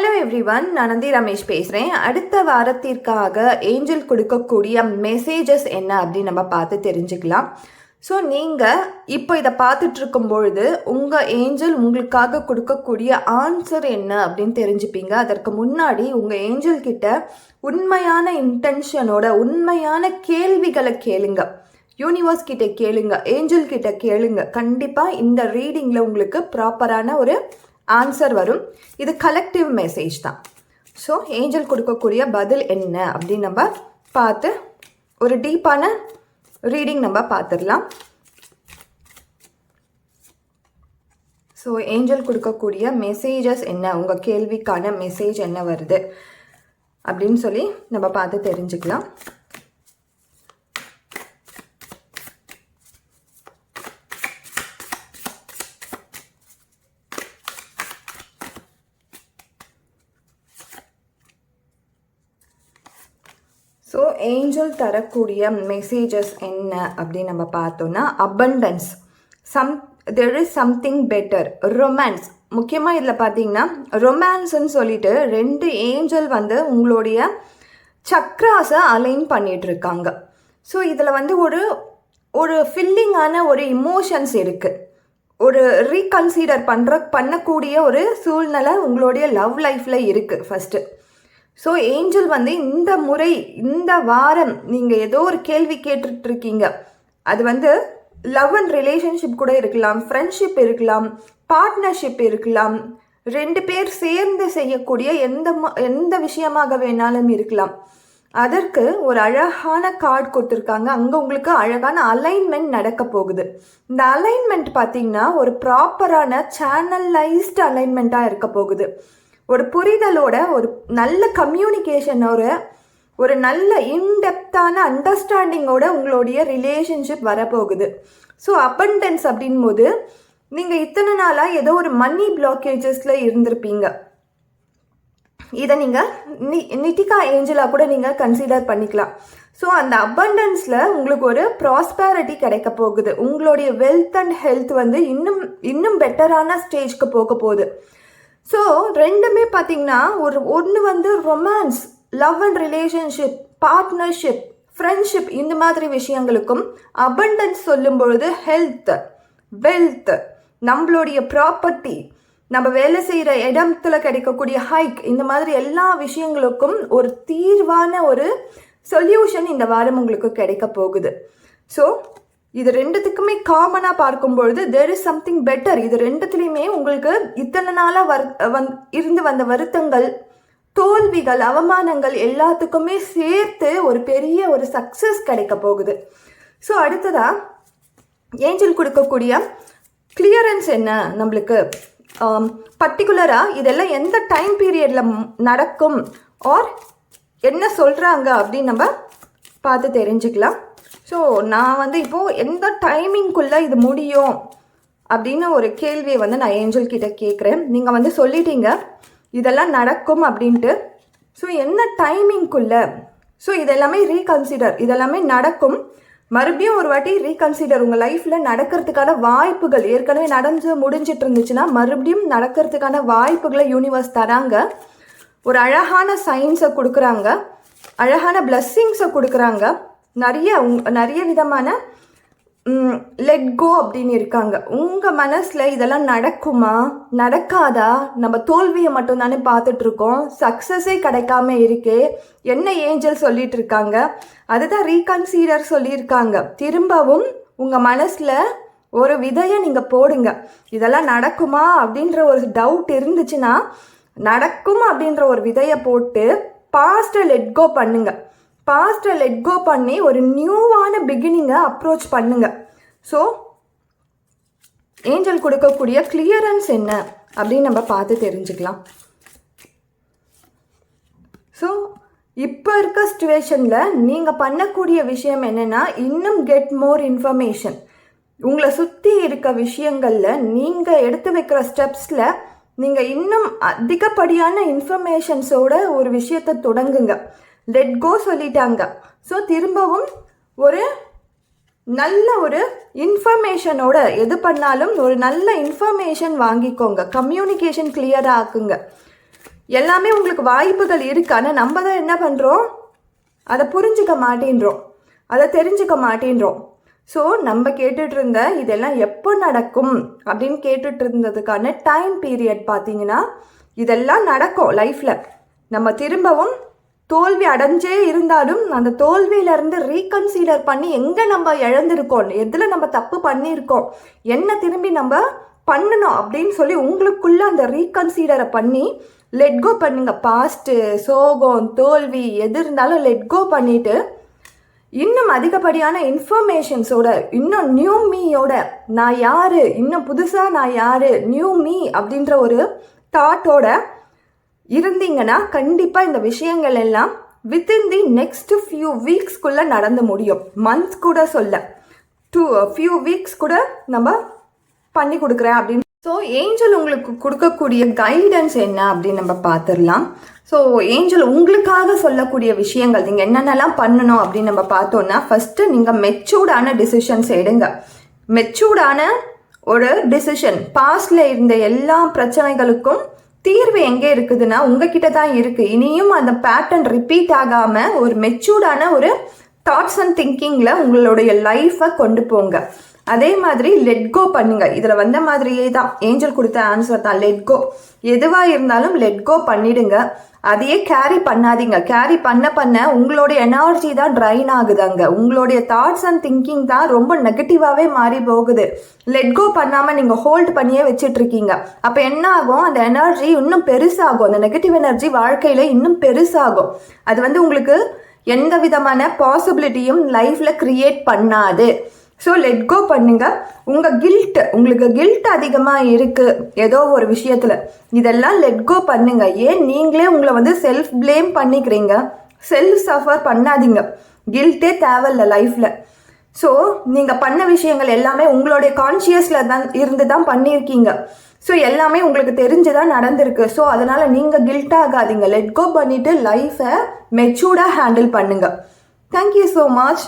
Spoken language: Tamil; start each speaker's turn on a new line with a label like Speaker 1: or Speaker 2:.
Speaker 1: ஹலோ எவ்ரிவன் நான் நந்தி ரமேஷ் பேசுகிறேன் அடுத்த வாரத்திற்காக ஏஞ்சல் கொடுக்கக்கூடிய மெசேஜஸ் என்ன அப்படின்னு நம்ம பார்த்து தெரிஞ்சுக்கலாம். ஸோ நீங்கள் இப்போ இதை பார்த்துட்ருக்கும் பொழுது உங்கள் ஏஞ்சல் உங்களுக்காக கொடுக்கக்கூடிய ஆன்சர் என்ன அப்படின்னு தெரிஞ்சுப்பீங்க. அதற்கு முன்னாடி உங்கள் ஏஞ்சல் கிட்ட உண்மையான இன்டென்ஷனோட உண்மையான கேள்விகளை கேளுங்க. யூனிவர்ஸ் கிட்ட கேளுங்க. ஏஞ்சல் கிட்ட கேளுங்க. கண்டிப்பாக இந்த ரீடிங்கில் உங்களுக்கு ப்ராப்பரான ஒரு ஆன்சர் வரும். இது கலெக்டிவ் மெசேஜ் தான். ஸோ ஏஞ்சல் கொடுக்கக்கூடிய பதில் என்ன அப்படின்னு நம்ம பார்த்து ஒரு டீப்பான ரீடிங் நம்ம பார்த்துடலாம். ஸோ ஏஞ்சல் கொடுக்கக்கூடிய மெசேஜஸ் என்ன? உங்கள் கேள்விக்கான மெசேஜ் என்ன வருது? அப்படின்னு சொல்லி நம்ம பார்த்து தெரிஞ்சுக்கலாம் ஸோ ஏஞ்சல் தரக்கூடிய மெசேஜஸ் என்ன அப்படின்னு நம்ம பார்த்தோன்னா abundance some there is something better romance முக்கியமாக இதில் பார்த்தீங்கன்னா ரொமான்ஸ்ன்னு சொல்லிட்டு ரெண்டு ஏஞ்சல் வந்து உங்களுடைய சக்ராஸை அலைன் பண்ணிகிட்ருக்காங்க இருக்காங்க. ஸோ இதில் வந்து ஒரு ஒரு ஃபில்லிங்கான ஒரு இமோஷன்ஸ் இருக்குது ஒரு ரீகன்சிடர் பண்ணுற பண்ணக்கூடிய ஒரு சூழ்நிலை உங்களுடைய லவ் லைஃப்பில் இருக்குது ஃபஸ்ட்டு ஸோ ஏஞ்சல் வந்து இந்த முறை இந்த வாரம் நீங்கள் ஏதோ ஒரு கேள்வி கேட்டுட்ருக்கீங்க. அது வந்து லவ் அண்ட் ரிலேஷன்ஷிப் கூட இருக்கலாம் ஃப்ரெண்ட்ஷிப் இருக்கலாம் பார்ட்னர்ஷிப் இருக்கலாம். ரெண்டு பேர் சேர்ந்து செய்யக்கூடிய எந்த எந்த விஷயமாக வேணாலும் இருக்கலாம். அதற்கு ஒரு அழகான கார்டு கொடுத்துருக்காங்க. அங்கே உங்களுக்கு அழகான அலைன்மெண்ட் நடக்க போகுது. இந்த அலைன்மெண்ட் பார்த்தீங்கன்னா ஒரு ப்ராப்பரான சேனலைஸ்டு அலைன்மெண்ட்டாக இருக்க போகுது. ஒரு புரிதலோட ஒரு நல்ல கம்யூனிகேஷனோட ஒரு நல்ல இன்டெப்தான அண்டர்ஸ்டாண்டிங்கோட உங்களுடைய ரிலேஷன்ஷிப் வரப்போகுது. ஸோ அபண்டன்ஸ் அப்படின் போது நீங்கள் இத்தனை நாளாக ஏதோ ஒரு மணி பிளாக்கேஜஸில் இருந்திருப்பீங்க. இதை நீங்கள் நி நிட்டிகா ஏஞ்சலாக கூட நீங்கள் கன்சிடர் பண்ணிக்கலாம். ஸோ அந்த அபண்டன்ஸில் உங்களுக்கு ஒரு ப்ராஸ்பேரிட்டி கிடைக்க போகுது. உங்களுடைய வெல்த் அண்ட் ஹெல்த் வந்து இன்னும் இன்னும் பெட்டரான ஸ்டேஜ்க்கு போக போகுது. ஸோ ரெண்டுமே பார்த்தீங்கன்னா ஒரு ஒன்று வந்து romance love and relationship partnership friendship இந்த மாதிரி விஷயங்களுக்கும் அபண்டன்ஸ் சொல்லும் பொழுது ஹெல்த் வெல்த் நம்மளுடைய ப்ராப்பர்ட்டி நம்ம வேலை செய்கிற இடத்துல கிடைக்கக்கூடிய ஹைக் இந்த மாதிரி எல்லா விஷயங்களுக்கும் ஒரு தீர்வான ஒரு சொல்யூஷன் இந்த வாரம் உங்களுக்கு கிடைக்க போகுது. ஸோ இது ரெண்டுத்துக்குமே காமனாக பார்க்கும்பொழுது தேர் இஸ் சம்திங் பெட்டர் இது ரெண்டுத்துலேயுமே உங்களுக்கு இத்தனை நாளாக வர் வந் இருந்து வந்த வருத்தங்கள் தோல்விகள் அவமானங்கள் எல்லாத்துக்குமே சேர்த்து ஒரு பெரிய ஒரு சக்ஸஸ் கிடைக்க போகுது. ஸோ அடுத்ததாக ஏஞ்சல் கொடுக்கக்கூடிய கிளியரன்ஸ் என்ன நம்மளுக்கு? பர்டிகுலராக இதெல்லாம் எந்த டைம் பீரியடில் நடக்கும்? ஆர் என்ன சொல்கிறாங்க அப்படின்னு நம்ம பார்த்து தெரிஞ்சுக்கலாம். ஸோ நான் வந்து இப்போது எந்த டைமிங்குள்ளே இது முடியும் அப்படின்னு ஒரு கேள்வியை வந்து நான் ஏஞ்சல் கிட்ட கேட்குறேன் நீங்கள் வந்து சொல்லிட்டீங்க இதெல்லாம் நடக்கும் அப்படின்ட்டு. ஸோ என்ன டைமிங்குள்ளே ஸோ இதெல்லாமே ரீகன்சிடர் இதெல்லாமே நடக்கும். மறுபடியும் ஒரு வாட்டி ரீகன்சிடர் உங்கள் லைஃப்பில் நடக்கிறதுக்கான வாய்ப்புகள் ஏற்கனவே நடந்து முடிஞ்சிட்டு இருந்துச்சுன்னா மறுபடியும் நடக்கிறதுக்கான வாய்ப்புகளை யூனிவர்ஸ் தராங்க. ஒரு அழகான சயின்ஸை கொடுக்குறாங்க அழகான பிளஸ்ஸிங்ஸை கொடுக்குறாங்க. நிறைய உங்- நிறைய விதமான லெட் கோ அப்படின்னு இருக்காங்க. உங்கள் மனசில் இதெல்லாம் நடக்குமா? நடக்காதா? நம்ம தோல்வியை மட்டும் தானே பார்த்துட்டு சக்ஸஸே கிடைக்காம இருக்கே. என்ன ஏஞ்சல் சொல்லிட்டு இருக்காங்க அதுதான் ரீகன்சீடர் சொல்லியிருக்காங்க. திரும்பவும் உங்கள் மனசில் ஒரு விதையை நீங்கள் போடுங்க. இதெல்லாம் நடக்குமா? அப்படின்ற ஒரு டவுட் இருந்துச்சுன்னா நடக்கும் அப்படின்ற ஒரு விதையை போட்டு பாஸ்ட்டை லெட் கோ பண்ணுங்கள் பாஸ்ட்டை லெட் கோ பண்ணி ஒரு நியூவான பிகினிங்கை அப்ரோச் பண்ணுங்க. ஸோ ஏஞ்சல் கொடுக்கக்கூடிய கிளியரன்ஸ் என்ன அப்படின்னு நம்ம பார்த்து தெரிஞ்சுக்கலாம். ஸோ இப்போ இருக்க சுச்சுவேஷனில் நீங்கள் பண்ணக்கூடிய விஷயம் என்னென்னா இன்னும் கெட் மோர் இன்ஃபர்மேஷன் உங்களை சுற்றி இருக்க விஷயங்களில் நீங்கள் எடுத்து வைக்கிற ஸ்டெப்ஸில் நீங்கள் இன்னும் அதிகப்படியான இன்ஃபர்மேஷன்ஸோட ஒரு விஷயத்தை தொடங்குங்க. லெட் கோ சொல்லிட்டாங்க. ஸோ திரும்பவும் ஒரு நல்ல ஒரு இன்ஃபர்மேஷனோட எது பண்ணாலும் ஒரு நல்ல இன்ஃபர்மேஷன் வாங்கிக்கோங்க. கம்யூனிகேஷன் கிளியராக ஆக்குங்க. எல்லாமே உங்களுக்கு வாய்ப்புகள் இருக்கு. ஆனால் நம்ம தான் என்ன பண்ணுறோம் அதை புரிஞ்சுக்க மாட்டேன்றோம். அதை தெரிஞ்சுக்க மாட்டேன்றோம். ஸோ நம்ம கேட்டுட்டு இருந்த இதெல்லாம் எப்போ நடக்கும் அப்படின்னு கேட்டுட்டு இருந்ததுக்கான டைம் பீரியட் பார்த்தீங்கன்னா இதெல்லாம் நடக்கும் லைஃப்பில் நம்ம திரும்பவும் தோல்வி அடைஞ்சே இருந்தாலும் அந்த தோல்வியிலேருந்து ரீகன்சிடர் பண்ணி எங்கே நம்ம இழந்திருக்கோம்? எதில் நம்ம தப்பு பண்ணியிருக்கோம்? என்ன திரும்பி நம்ம பண்ணணும் அப்படின்னு சொல்லி உங்களுக்குள்ள அந்த ரீகன்சிடரை பண்ணி லெட் கோ பண்ணுங்க. பாஸ்ட்டு சோகம் தோல்வி எது இருந்தாலும் லெட் கோ பண்ணிட்டு இன்னும் அதிகப்படியான இன்ஃபர்மேஷன்ஸோட இன்னும் நியூ மீயோட நான் யாரு? இன்னும் புதுசாக நான் யாரு? நியூ மீ அப்படின்ற ஒரு தாட்டோட இருந்தீங்கன்னா கண்டிப்பாக இந்த விஷயங்கள் எல்லாம் வித்தின் தி நெக்ஸ்ட் ஃபியூ வீக்ஸ்க்குள்ளே நடந்து முடியும். மந்த்ஸ் கூட சொல்ல. டூ ஃபியூ வீக்ஸ் கூட நம்ம பண்ணி கொடுக்குறேன் அப்படின்னு. ஸோ ஏஞ்சல் உங்களுக்கு கொடுக்கக்கூடிய கைடன்ஸ் என்ன அப்படின்னு நம்ம பார்த்துடலாம். ஸோ ஏஞ்சல் உங்களுக்காக சொல்லக்கூடிய விஷயங்கள் நீங்கள் என்னென்னலாம் பண்ணணும் அப்படின்னு நம்ம பார்த்தோன்னா ஃபஸ்ட்டு நீங்கள் மெச்சூர்டான டிசிஷன்ஸ் எடுங்க. மெச்சூர்டான ஒரு டிசிஷன் பாஸ்டில் இருந்த எல்லா பிரச்சனைகளுக்கும் தீர்வு எங்கே இருக்குதுன்னா உங்ககிட்ட தான் இருக்கு. இனியும் அந்த பேட்டர்ன் ரிப்பீட் ஆகாம ஒரு மெச்சூர்டான ஒரு தாட்ஸ் அண்ட் திங்கிங்கில் உங்களுடைய லைஃப்பை கொண்டு போங்க. அதே மாதிரி லெட் கோ பண்ணுங்க. இதில் வந்த மாதிரியே தான். ஏஞ்சல் கொடுத்த ஆன்சர் தான். லெட் கோ எதுவாக இருந்தாலும் லெட் கோ பண்ணிடுங்க. அதையே கேரி பண்ணாதீங்க. கேரி பண்ண பண்ண உங்களுடைய எனர்ஜி தான் ட்ரைன் ஆகுது அங்கே உங்களுடைய தாட்ஸ் அண்ட் திங்கிங் தான் ரொம்ப நெகட்டிவாகவே மாறி போகுது. லெட் கோ பண்ணாமல் நீங்கள் ஹோல்ட் பண்ணியே வச்சுட்டு இருக்கீங்க அப்போ என்ன ஆகும் அந்த எனர்ஜி இன்னும் பெருசாகும். அந்த நெகட்டிவ் எனர்ஜி வாழ்க்கையில் இன்னும் பெருசாகும். அது வந்து உங்களுக்கு எந்த விதமான பாசிபிலிட்டியும் லைஃப்பில் க்ரியேட் பண்ணாது. ஸோ லெட் கோ பண்ணுங்கள் உங்கள் கில்ட் உங்களுக்கு கில்ட் அதிகமாக இருக்குது ஏதோ ஒரு விஷயத்தில். இதெல்லாம் லெட் கோ பண்ணுங்கள் ஏன் நீங்களே உங்களை வந்து செல்ஃப் ப்ளேம் பண்ணிக்கிறீங்க? செல்ஃப் சஃபர் பண்ணாதீங்க கில்ட்டே தேவையில்ல லைஃப்பில் ஸோ நீங்கள் பண்ண விஷயங்கள் எல்லாமே உங்களுடைய கான்ஷியஸில் தான் இருந்து தான் பண்ணியிருக்கீங்க. ஸோ எல்லாமே உங்களுக்கு தெரிஞ்சு தான் நடந்திருக்கு. ஸோ அதனால் நீங்கள் கில்ட் ஆகாதீங்க. லெட் கோ பண்ணிவிட்டு லைஃப்பை மெச்சூர்டாக ஹேண்டில் பண்ணுங்கள் தேங்க்யூ ஸோ மச்